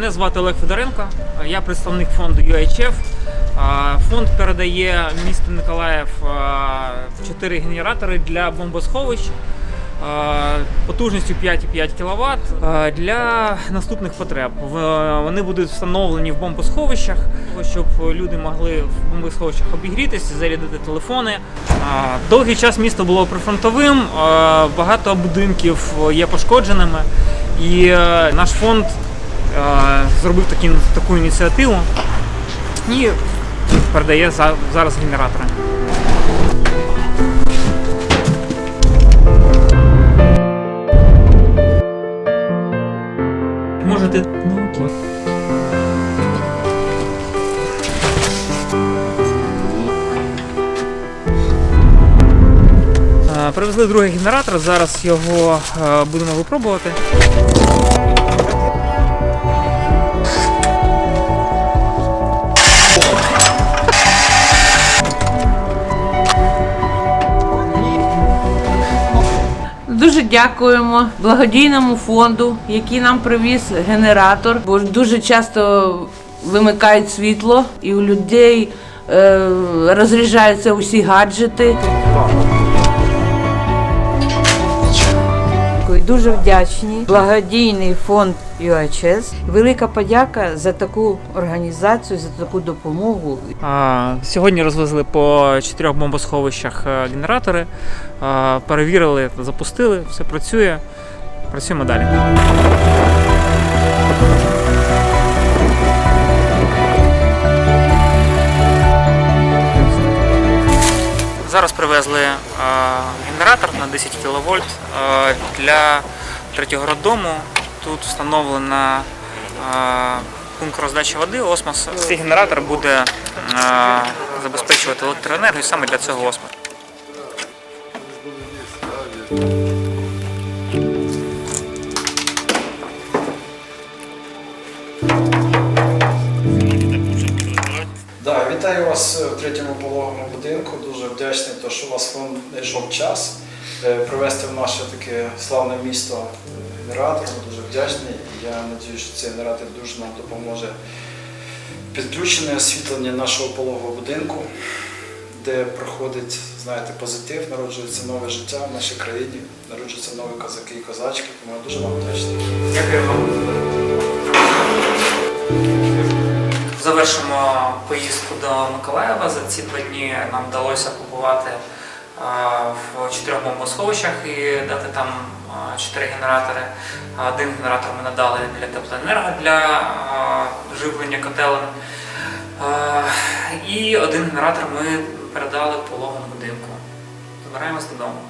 Мене звати Олег Федоренко, я представник фонду UHF. Фонд передає місту Миколаїв 4 генератори для бомбосховищ потужністю 5,5 кВт для наступних потреб. Вони будуть встановлені в бомбосховищах, щоб люди могли в бомбосховищах обігрітися, зарядити телефони. Довгий час місто було прифронтовим, багато будинків є пошкодженими. І е, наш фонд зробив такі, таку ініціативу і передає за- зараз генератори. Можете. Ну окей. Е, Привезли другий генератор, зараз його е, будемо випробувати. Дякуємо благодійному фонду, який нам привіз генератор, бо дуже часто вимикають світло і у людей е, розряджаються усі гаджети. Дуже вдячні. Благодійний фонд ЮАЧС. Велика подяка за таку організацію, за таку допомогу. А, Сьогодні розвезли по чотирьох бомбосховищах е, генератори, а, перевірили, запустили, все працює. Працюємо далі. Зараз привезли е, генератор на 10 кВт е, для третього роддому. Тут встановлена е, пункт роздачі води осмос. Цей генератор буде забезпечувати електроенергію саме для цього осмосу. Вітаю вас в третьому пологовому будинку. Дуже вдячний, що у вас знайшов час е, привезти в наше таке славне місто е, генератор. Дуже вдячний. Я сподіваюся, що цей генератор дуже нам допоможе підключене освітлення нашого пологового будинку, де проходить, знаєте, позитив, народжується нове життя в нашій країні, народжуються нові козаки і козачки. Тому я дуже вам вдячний. Дякую вам. Завершимо поїздку до Миколаєва. За ці два дні нам вдалося побувати в чотирьох бомбосховищах і дати там чотири генератори. Один генератор ми надали для теплоенерго для живлення котелень. І один генератор ми передали пологому будинку. Забираємось додому.